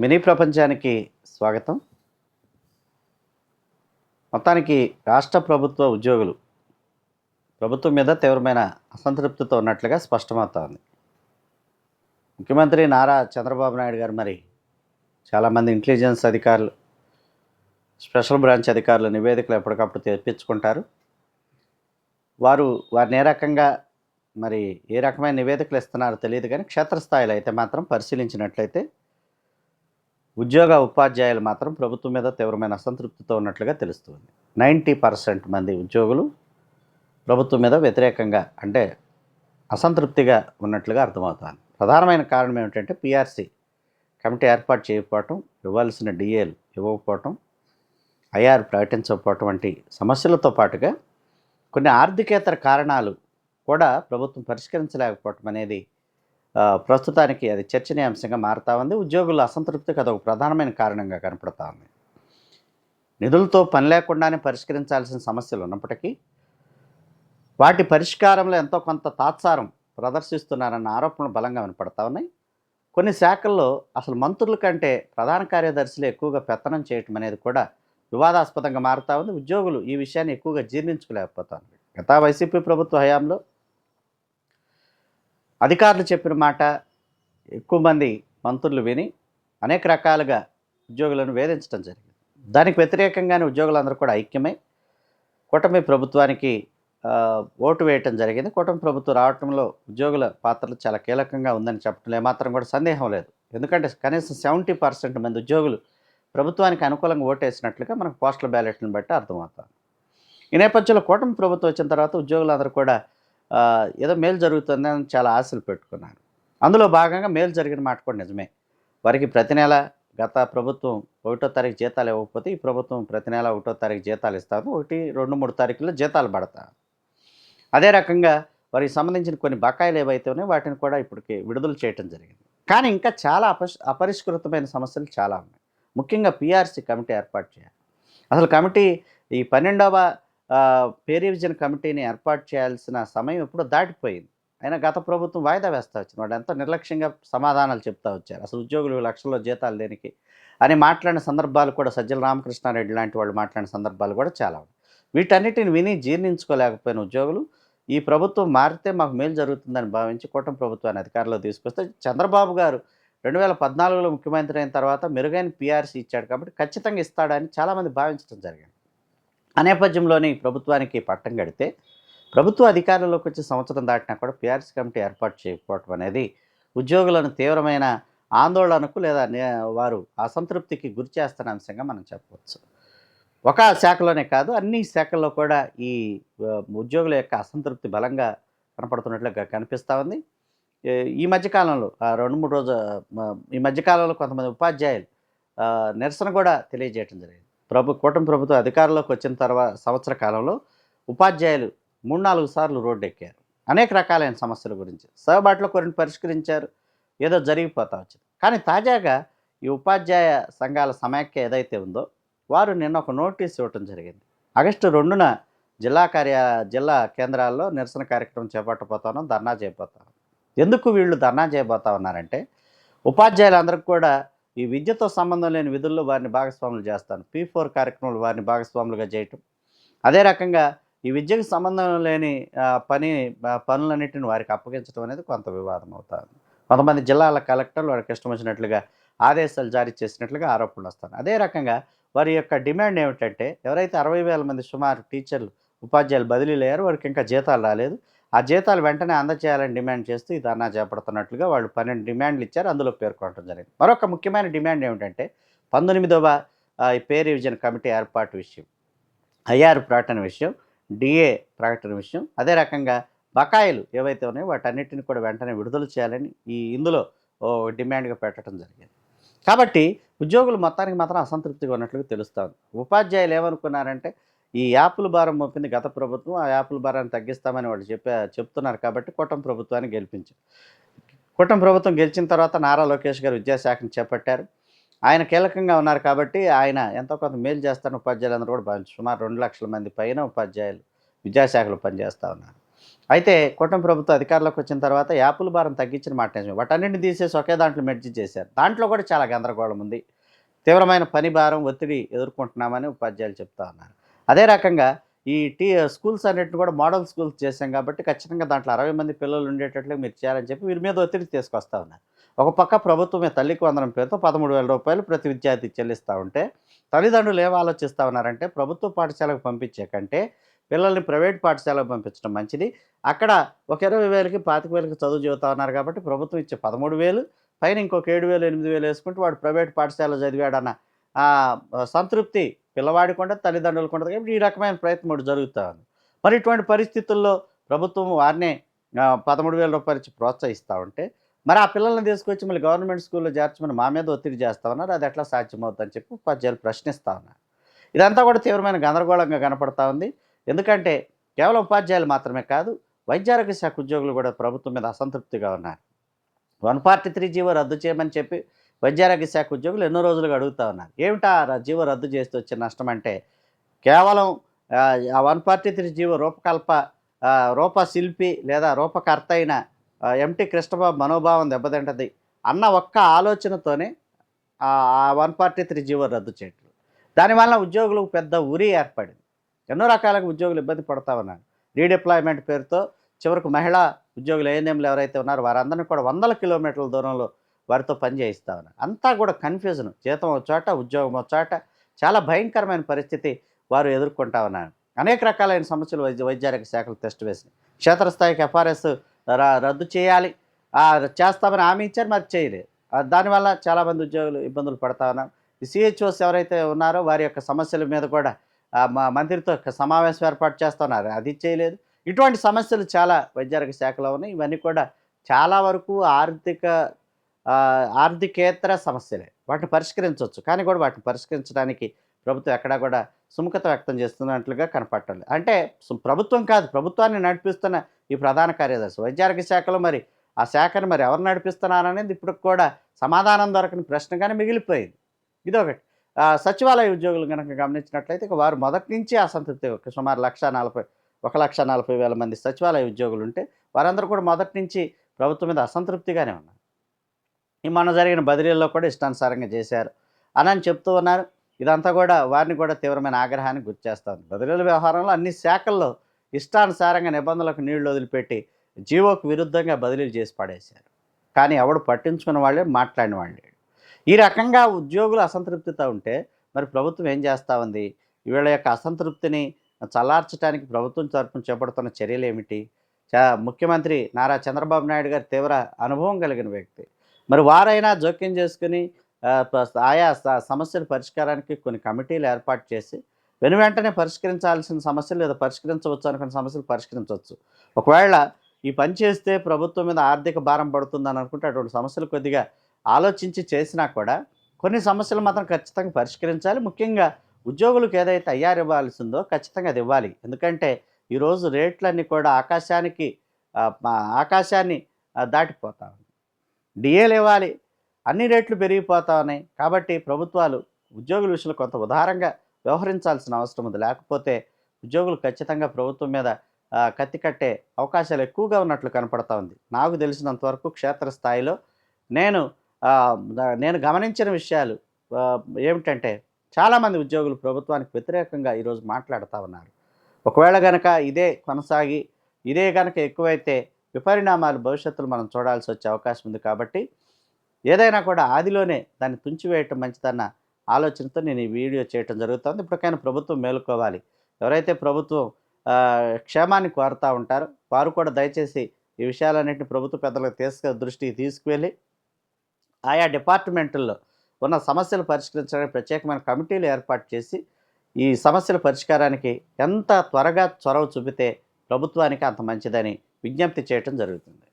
Mini ప్రపంచానికి స్వాగతం. మొత్తానికి రాష్ట్ర ప్రభుత్వ ఉద్యోగులు ప్రభుత్వం మీద తీవ్రమైన అసంతృప్తితో ఉన్నట్లుగా స్పష్టమవుతోంది. ముఖ్యమంత్రి నారా చంద్రబాబు నాయుడు గారు మరి చాలామంది ఇంటెలిజెన్స్ అధికారులు స్పెషల్ బ్రాంచ్ అధికారులు నివేదికలు ఎప్పటికప్పుడు తెప్పించుకుంటారు. వారు వారిని ఏ రకంగా మరి ఏ రకమైన నివేదికలు ఇస్తున్నారో తెలియదు కానీ క్షేత్రస్థాయిలో అయితే మాత్రం పరిశీలించినట్లయితే ఉద్యోగ ఉపాధ్యాయులు మాత్రం ప్రభుత్వం మీద తీవ్రమైన అసంతృప్తితో ఉన్నట్లుగా తెలుస్తుంది. నైంటీ పర్సెంట్ మంది ఉద్యోగులు ప్రభుత్వం మీద వ్యతిరేకంగా అంటే అసంతృప్తిగా ఉన్నట్లుగా అర్థమవుతుంది. ప్రధానమైన కారణం ఏమిటంటే పిఆర్సీ కమిటీ ఏర్పాటు చేయకపోవటం ఇవ్వాల్సిన డిఏలు ఇవ్వకపోవటం ఐఆర్ ప్రకటించకపోవటం వంటి సమస్యలతో పాటుగా కొన్ని ఆర్థికేతర కారణాలు కూడా ప్రభుత్వం పరిష్కరించలేకపోవటం అనేది ప్రస్తుతానికి అది చర్చనీయాంశంగా మారుతా ఉంది. ఉద్యోగుల అసంతృప్తికి అదొక ప్రధానమైన కారణంగా కనపడతా ఉంది. నిధులతో పని లేకుండానే పరిష్కరించాల్సిన సమస్యలు ఉన్నప్పటికీ వాటి పరిష్కారంలో ఎంతో కొంత తాత్సారం ప్రదర్శిస్తున్నారన్న ఆరోపణలు బలంగా వినపడతా ఉన్నాయి. కొన్ని శాఖల్లో అసలు మంత్రుల కంటే ప్రధాన కార్యదర్శులు ఎక్కువగా పెత్తనం చేయటం అనేది కూడా వివాదాస్పదంగా మారుతా ఉంది. ఉద్యోగులు ఈ విషయాన్ని ఎక్కువగా జీర్ణించుకోలేకపోతారు గత వైసీపీ ప్రభుత్వ హయాంలో అధికారులు చెప్పిన మాట ఎక్కువ మంది మంత్రులు విని అనేక రకాలుగా ఉద్యోగులను వేధించడం జరిగింది. దానికి వ్యతిరేకంగానే ఉద్యోగులందరూ కూడా ఐక్యమై కూటమి ప్రభుత్వానికి ఓటు వేయటం జరిగింది. కూటమి ప్రభుత్వం రావటంలో ఉద్యోగుల పాత్రలు చాలా కీలకంగా ఉందని చెప్పడంలో ఏమాత్రం కూడా సందేహం లేదు. ఎందుకంటే కనీసం సెవెంటీ పర్సెంట్ మంది ఉద్యోగులు ప్రభుత్వానికి అనుకూలంగా ఓటేసినట్లుగా మనకు పోస్టల్ బ్యాలెట్లను బట్టి అర్థమవుతుంది. ఈ నేపథ్యంలో కూటమి ప్రభుత్వం వచ్చిన తర్వాత ఉద్యోగులందరూ కూడా ఏదో మేలు జరుగుతుందని చాలా ఆశలు పెట్టుకున్నాను. అందులో భాగంగా మేలు జరిగిన మాట కూడా నిజమే. వారికి ప్రతి నెల గత ప్రభుత్వం ఒకటో తారీఖు జీతాలు ఇవ్వకపోతే ఈ ప్రభుత్వం ప్రతి నెల ఒకటో తారీఖు జీతాలు ఇస్తాము. ఒకటి రెండు మూడు తారీఖుల్లో జీతాలు పడతా. అదే రకంగా వారికి సంబంధించిన కొన్ని బకాయిలు ఏవైతే ఉన్నాయో వాటిని కూడా ఇప్పటికి విడుదల చేయటం జరిగింది. కానీ ఇంకా చాలా అపరిష్ అపరిష్కృతమైన సమస్యలు చాలా ఉన్నాయి. ముఖ్యంగా పిఆర్సీ కమిటీ ఏర్పాటు చేయాలి. అసలు కమిటీ ఈ పన్నెండవ పే రివిజన్ కమిటీని ఏర్పాటు చేయాల్సిన సమయం ఎప్పుడో దాటిపోయింది. అయినా గత ప్రభుత్వం వాయిదా వేస్తా వచ్చింది. వాళ్ళు ఎంతో నిర్లక్ష్యంగా సమాధానాలు చెప్తా వచ్చారు. అసలు ఉద్యోగులు లక్షల్లో జీతాలు దేనికి అని మాట్లాడిన సందర్భాలు కూడా సజ్జల రామకృష్ణారెడ్డి లాంటి వాళ్ళు మాట్లాడిన సందర్భాలు కూడా చాలా ఉన్నాయి. వీటన్నిటిని విని జీర్ణించుకోలేకపోయిన ఉద్యోగులు ఈ ప్రభుత్వం మారితే మాకు మేలు జరుగుతుందని భావించి కూటమి ప్రభుత్వాన్ని అధికారంలో తీసుకొస్తే చంద్రబాబు గారు రెండు వేల పద్నాలుగులో ముఖ్యమంత్రి అయిన తర్వాత మెరుగైన పిఆర్సీ ఇచ్చాడు కాబట్టి ఖచ్చితంగా ఇస్తాడని చాలామంది భావించడం జరిగింది. ఆ నేపథ్యంలోనే ప్రభుత్వానికి పట్టం కడితే ప్రభుత్వ అధికారంలోకి వచ్చి సంవత్సరం దాటినా కూడా పిఆర్సీ కమిటీ ఏర్పాటు చేయకపోవటం అనేది ఉద్యోగులను తీవ్రమైన ఆందోళనకు లేదా నే- వారు అసంతృప్తికి గురి చేస్తున్న అంశంగా మనం చెప్పవచ్చు. ఒక శాఖలోనే కాదు అన్ని శాఖల్లో కూడా ఈ ఉద్యోగుల యొక్క అసంతృప్తి బలంగా కనపడుతున్నట్లుగా కనిపిస్తూ ఉంది. ఈ మధ్యకాలంలో ఆ రెండు మూడు రోజు ఈ మధ్యకాలంలో కొంతమంది ఉపాధ్యాయులు నిరసన కూడా తెలియజేయడం జరిగింది. ప్రభు కూటమి ప్రభుత్వం అధికారంలోకి వచ్చిన తర్వాత సంవత్సర కాలంలో ఉపాధ్యాయులు మూడు నాలుగు సార్లు రోడ్డు ఎక్కారు అనేక రకాలైన సమస్యల గురించి. సహబాటులో కొన్ని పరిష్కరించారు. ఏదో జరిగిపోతా వచ్చింది. కానీ తాజాగా ఈ ఉపాధ్యాయ సంఘాల సమాఖ్య ఏదైతే ఉందో వారు నిన్న ఒక నోటీస్ ఇవ్వటం జరిగింది. ఆగస్టు రెండున జిల్లా కార్య జిల్లా కేంద్రాల్లో నిరసన కార్యక్రమం చేపట్టబోతాను ధర్నా చేయబోతాను. ఎందుకు వీళ్ళు ధర్నా చేయబోతా ఉన్నారంటే ఉపాధ్యాయులందరికీ కూడా ఈ విద్యతో సంబంధం లేని విధుల్లో వారిని భాగస్వాములు చేస్తాను. పీ ఫోర్ కార్యక్రమాలు వారిని భాగస్వాములుగా చేయటం. అదే రకంగా ఈ విద్యకు సంబంధం లేని పని పనులన్నింటిని వారికి అప్పగించడం అనేది కొంత వివాదం అవుతుంది. కొంతమంది జిల్లాల కలెక్టర్లు వారికి ఇష్టం వచ్చినట్లుగా ఆదేశాలు జారీ చేసినట్లుగా ఆరోపణలు వస్తాను అదే రకంగా వారి యొక్క డిమాండ్ ఏమిటంటే ఎవరైతే అరవై వేల మంది సుమారు టీచర్లు ఉపాధ్యాయులు బదిలీలు అయ్యారో వారికి ఇంకా జీతాలు రాలేదు. ఆ జీతాలు వెంటనే అందజేయాలని డిమాండ్ చేస్తూ ఈ ధర్నా చేపడుతున్నట్లుగా వాళ్ళు పన్నెండు డిమాండ్లు ఇచ్చారు. అందులో పేర్కొనడం జరిగింది. మరొక ముఖ్యమైన డిమాండ్ ఏమిటంటే పంతొమ్మిదవ ఈ పే రివిజన్ కమిటీ ఏర్పాటు విషయం ఐఆర్ ప్రకటన విషయం డిఏ ప్రకటన విషయం అదే రకంగా బకాయిలు ఏవైతే ఉన్నాయో వాటన్నిటిని కూడా వెంటనే విడుదల చేయాలని ఈ ఇందులో ఓ డిమాండ్గా పెట్టడం జరిగింది. కాబట్టి ఉద్యోగులు మొత్తానికి మాత్రం అసంతృప్తిగా ఉన్నట్లుగా తెలుస్తుంది. ఉపాధ్యాయులు ఏమనుకున్నారంటే ఈ యాప్ల భారం మోపింది గత ప్రభుత్వం. ఆ యాప్ల భారాన్ని తగ్గిస్తామని వాళ్ళు చెప్పే చెప్తున్నారు కాబట్టి కూటమి ప్రభుత్వాన్ని గెలిపించారు కూటమి ప్రభుత్వం గెలిచిన తర్వాత నారా లోకేష్ గారు విద్యాశాఖను చేపట్టారు. ఆయన కీలకంగా ఉన్నారు కాబట్టి ఆయన ఎంతో కొంత మేలు చేస్తారని ఉపాధ్యాయులందరూ కూడా భావించారు సుమారు రెండు లక్షల మంది పైన ఉపాధ్యాయులు విద్యాశాఖలో పనిచేస్తూ ఉన్నారు. అయితే కూటమి ప్రభుత్వం అధికారంలోకి వచ్చిన తర్వాత యాపుల భారం తగ్గించిన మాట నిజమే. వాటన్నింటిని తీసేసి ఒకే దాంట్లో మెడ్జి చేశారు. దాంట్లో కూడా చాలా గందరగోళం ఉంది. తీవ్రమైన పని భారం ఒత్తిడి ఎదుర్కొంటున్నామని ఉపాధ్యాయులు చెప్తా ఉన్నారు. అదే రకంగా ఈ టీ స్కూల్స్ అన్నిటిని కూడా మోడల్ స్కూల్స్ చేశాం కాబట్టి ఖచ్చితంగా దాంట్లో అరవై మంది పిల్లలు ఉండేటట్లు మీరు చేయాలని చెప్పి వీరి మీద ఒత్తిడి తీసుకొస్తా ఉన్నారు. ఒక పక్క ప్రభుత్వమే తల్లికి వందనం పేరుతో పదమూడు వేల రూపాయలు ప్రతి విద్యార్థి చెల్లిస్తూ ఉంటే తల్లిదండ్రులు ఏం ఆలోచిస్తూ ఉన్నారంటే ప్రభుత్వ పాఠశాలకు పంపించే కంటే పిల్లల్ని ప్రైవేట్ పాఠశాలకు పంపించడం మంచిది. అక్కడ ఒక ఇరవై వేలకి పాతిక వేలకి చదువు చదువుతా ఉన్నారు కాబట్టి ప్రభుత్వం ఇచ్చే పదమూడు వేలు పైన ఇంకొక ఏడు వేలు ఎనిమిది వేలు వేసుకుంటే వాడు ప్రైవేట్ పాఠశాలలో చదివాడన్న సంతృప్తి పిల్లవాడికి ఉండదు తల్లిదండ్రులకు ఉండదు కాబట్టి ఈ రకమైన ప్రయత్నం ఒకటి జరుగుతూ ఉంది. మరి ఇటువంటి పరిస్థితుల్లో ప్రభుత్వం వారినే పదమూడు వేల రూపాయలు ఇచ్చి ప్రోత్సహిస్తూ ఉంటే మరి ఆ పిల్లల్ని తీసుకొచ్చి మళ్ళీ గవర్నమెంట్ స్కూల్లో చేర్చమని మా మీద ఒత్తిడి చేస్తా ఉన్నారు అది ఎట్లా సాధ్యమవుతుందని చెప్పి ఉపాధ్యాయులు ప్రశ్నిస్తూ ఉన్నారు. ఇదంతా కూడా తీవ్రమైన గందరగోళంగా కనపడతా ఉంది. ఎందుకంటే కేవలం ఉపాధ్యాయులు మాత్రమే కాదు వైద్యారోగ్య శాఖ ఉద్యోగులు కూడా ప్రభుత్వం మీద అసంతృప్తిగా ఉన్నారు. వన్ ఫార్టీ త్రీ జీవో రద్దు చేయమని చెప్పి వైద్యారోగ్య శాఖ ఉద్యోగులు ఎన్నో రోజులుగా అడుగుతా ఉన్నారు. ఏమిటా ఆ జీవో రద్దు చేస్తూ వచ్చే నష్టం అంటే కేవలం ఆ, వన్ ఫార్టీ త్రీ జీవో రూపకల్ప రూపశిల్పి లేదా రూపకర్త అయిన ఎంటి కృష్ణబాబు మనోభావం దెబ్బతింటది అన్న ఒక్క ఆలోచనతోనే ఆ వన్ ఫార్టీ త్రీ జీవో రద్దు చేయట్లు దానివల్ల ఉద్యోగులకు పెద్ద ఉరి ఏర్పడింది. ఎన్నో రకాలుగా ఉద్యోగులు ఇబ్బంది పడతా ఉన్నారు. రీడిప్లాయ్మెంట్ పేరుతో చివరకు మహిళా ఉద్యోగులు ఏఎన్ఎంలు ఎవరైతే ఉన్నారో వారందరినీ కూడా వందల కిలోమీటర్ల దూరంలో వారితో పని చేయిస్తా ఉన్నారు. అంతా కూడా కన్ఫ్యూజన్. జీతం ఒక చోట ఉద్యోగం ఒక చోట. చాలా భయంకరమైన పరిస్థితి వారు ఎదుర్కొంటా ఉన్నారు. అనేక రకాలైన సమస్యలు వైద్య వైద్యారోగ్య శాఖలు టెస్ట్ వేసినాయి. క్షేత్రస్థాయికి ఎఫ్ఆర్ఎస్ రద్దు చేయాలి. చేస్తామని హామీ ఇచ్చారు మరి చేయలేదు. దానివల్ల చాలామంది ఉద్యోగులు ఇబ్బందులు పడతా ఉన్నారు. సిహెచ్ఓస్ ఎవరైతే ఉన్నారో వారి యొక్క సమస్యల మీద కూడా మా మంత్రితో సమావేశం ఏర్పాటు చేస్తున్నారు అది చేయలేదు. ఇటువంటి సమస్యలు చాలా వైద్యారోగ్య శాఖలో ఉన్నాయి. ఇవన్నీ కూడా చాలా వరకు ఆర్థిక ఆర్థికేతర సమస్యలే. వాటిని పరిష్కరించవచ్చు. కానీ కూడా వాటిని పరిష్కరించడానికి ప్రభుత్వం ఎక్కడా కూడా సుముఖత వ్యక్తం చేస్తున్నట్లుగా కనపడటం అంటే ప్రభుత్వం కాదు. ప్రభుత్వాన్ని నడిపిస్తున్న ఈ ప్రధాన కార్యదర్శి వైద్యారోగ్య శాఖలో మరి ఆ శాఖను మరి ఎవరు నడిపిస్తున్నారనేది ఇప్పుడు కూడా సమాధానం దొరకని ప్రశ్నగానే మిగిలిపోయింది. ఇదొకటి. ఒకటి సచివాలయ ఉద్యోగులు కనుక గమనించినట్లయితే వారు మొదటి నుంచి అసంతృప్తి సుమారు లక్ష నలభై ఒక లక్ష నలభై వేల మంది సచివాలయ ఉద్యోగులు ఉంటే వారందరూ కూడా మొదటి నుంచి ప్రభుత్వం మీద అసంతృప్తిగానే ఉన్నారు. ఈ మొన్న జరిగిన బదిలీల్లో కూడా ఇష్టానుసారంగా చేశారు. అని అని చెప్తూ ఉన్నారు. ఇదంతా కూడా వారిని కూడా తీవ్రమైన ఆగ్రహానికి గురి చేస్తుంది. బదిలీల వ్యవహారంలో అన్ని శాఖల్లో ఇష్టానుసారంగా నిబంధనలకు నీళ్ళు వదిలిపెట్టి జీవోకు విరుద్ధంగా బదిలీలు చేసి పడేశారు. కానీ ఎవడు పట్టించుకున్న వాళ్ళే మాట్లాడిన వాళ్ళే. ఈ రకంగా ఉద్యోగులు అసంతృప్తితో ఉంటే మరి ప్రభుత్వం ఏం చేస్తూ ఉంది? వీళ్ళ యొక్క అసంతృప్తిని చల్లార్చడానికి ప్రభుత్వం తరఫున చేపడుతున్న చర్యలు ఏమిటి చా- ముఖ్యమంత్రి నారా చంద్రబాబు నాయుడు గారి తీవ్ర అనుభవం కలిగిన వ్యక్తి. మరి వారైనా జోక్యం చేసుకుని ఆయా సమస్యల పరిష్కారానికి కొన్ని కమిటీలు ఏర్పాటు చేసి వెను వెంటనే పరిష్కరించాల్సిన సమస్యలు లేదా పరిష్కరించవచ్చు అనుకున్న సమస్యలు పరిష్కరించవచ్చు. ఒకవేళ ఈ పని చేస్తే ప్రభుత్వం మీద ఆర్థిక భారం పడుతుందని అనుకుంటే అటువంటి సమస్యలు కొద్దిగా ఆలోచించి చేసినా కూడా కొన్ని సమస్యలు మాత్రం ఖచ్చితంగా పరిష్కరించాలి. ముఖ్యంగా ఉద్యోగులకు ఏదైతే అయ్యారు ఇవ్వాల్సిందో ఖచ్చితంగా అది ఇవ్వాలి. ఎందుకంటే ఈరోజు రేట్లన్నీ కూడా ఆకాశానికి ఆకాశాన్ని దాటిపోతా ఉంది డిఏలు ఇవ్వాలి అన్ని రేట్లు పెరిగిపోతా ఉన్నాయి కాబట్టి ప్రభుత్వాలు ఉద్యోగుల విషయంలో కొంత ఉదారంగా వ్యవహరించాల్సిన అవసరం ఉంది. లేకపోతే ఉద్యోగులు ఖచ్చితంగా ప్రభుత్వం మీద కత్తి కట్టే అవకాశాలు ఎక్కువగా ఉన్నట్లు కనపడతా ఉంది. నాకు తెలిసినంత వరకు క్షేత్రస్థాయిలో నేను నేను గమనించిన విషయాలు ఏమిటంటే చాలామంది ఉద్యోగులు ప్రభుత్వానికి వ్యతిరేకంగా ఈరోజు మాట్లాడుతూ ఉన్నారు. ఒకవేళ గనక ఇదే కొనసాగి ఇదే గనక ఎక్కువైతే విపరిణామాలు భవిష్యత్తులో మనం చూడాల్సి వచ్చే అవకాశం ఉంది కాబట్టి ఏదైనా కూడా ఆదిలోనే దాన్ని తుంచివేయటం మంచిదన్న ఆలోచనతో నేను ఈ వీడియో చేయటం జరుగుతుంది. ఇప్పటికైనా ప్రభుత్వం మేలుకోవాలి. ఎవరైతే ప్రభుత్వం క్షేమాన్ని కోరుతూ ఉంటారో వారు కూడా దయచేసి ఈ విషయాలన్నింటినీ ప్రభుత్వ పెద్దలకు తీసుకు దృష్టికి తీసుకువెళ్ళి ఆయా డిపార్ట్మెంటుల్లో ఉన్న సమస్యలు పరిష్కరించడానికి ప్రత్యేకమైన కమిటీలు ఏర్పాటు చేసి ఈ సమస్యల పరిష్కారానికి ఎంత త్వరగా చొరవ చూపితే ప్రభుత్వానికి అంత మంచిదని విజ్ఞప్తి చేయటం జరుగుతుంది.